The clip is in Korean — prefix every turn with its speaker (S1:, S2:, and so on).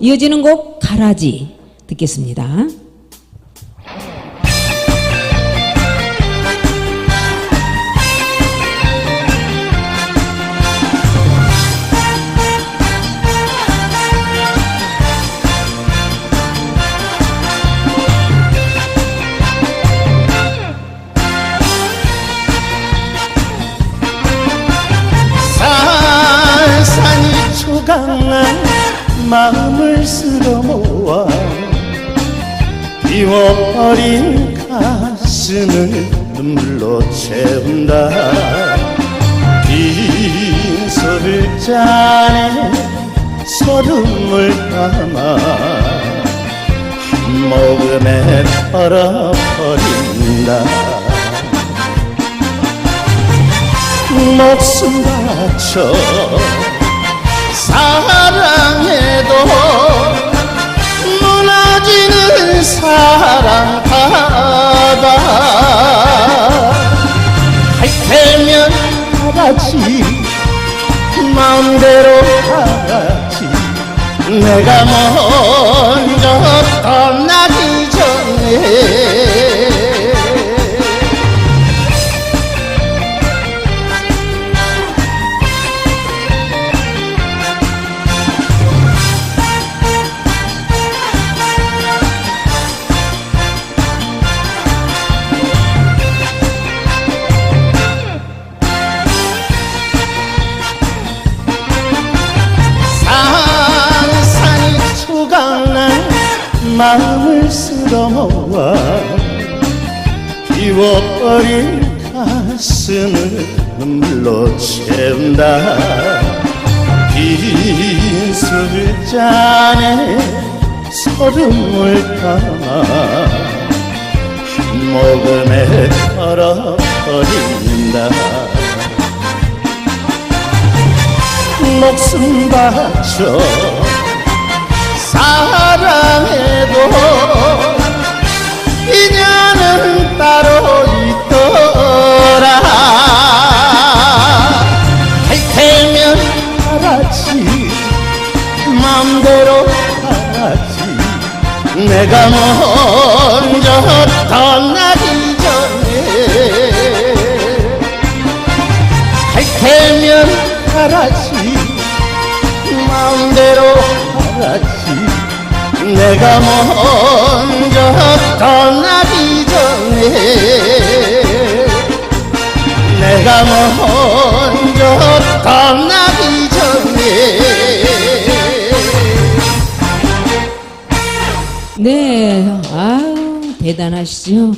S1: 이어지는 곡 가라지 듣겠습니다.
S2: 초강한 마음을 쓸어 모아 비워버린 가슴을 눈물로 채운다. 빈 소를 짜내 서름을 담아 한 모금에 털어버린다. 목숨 바쳐 하라지 마음대로 하라지 내가 먼저 떠나 마음을 쓸어 모아 비워버린 가슴을 눈물로 채운다. 빈 술 잔에 서름을 담아 한 모금에 털어버린다. 목숨 바쳐 사랑해도 인연은 따로 있더라. 할 테면 하라지 맘대로 하라지. 내가 먼저 떠나기 전에 할 테면 하라지 내가 먼저 떠나기 전에 내가 먼저 떠나기 전에
S1: 네, 아우 대단하시죠.